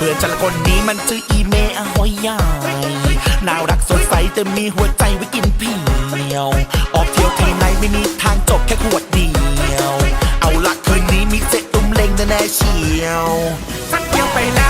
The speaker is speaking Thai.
เพื่อนฉันคนนี้มันชื่ออีเมอหอยใหญ่น่ารักสดใสแต่มีหัวใจไว้กินเพียว ออกเที่ยวที่ไหนไม่มีทางจบแค่ขวดเดียว เอาละคืนนี้มีเซ็ตุ้มเล็งแน่เชียวสักเที่ยวไปแล้ว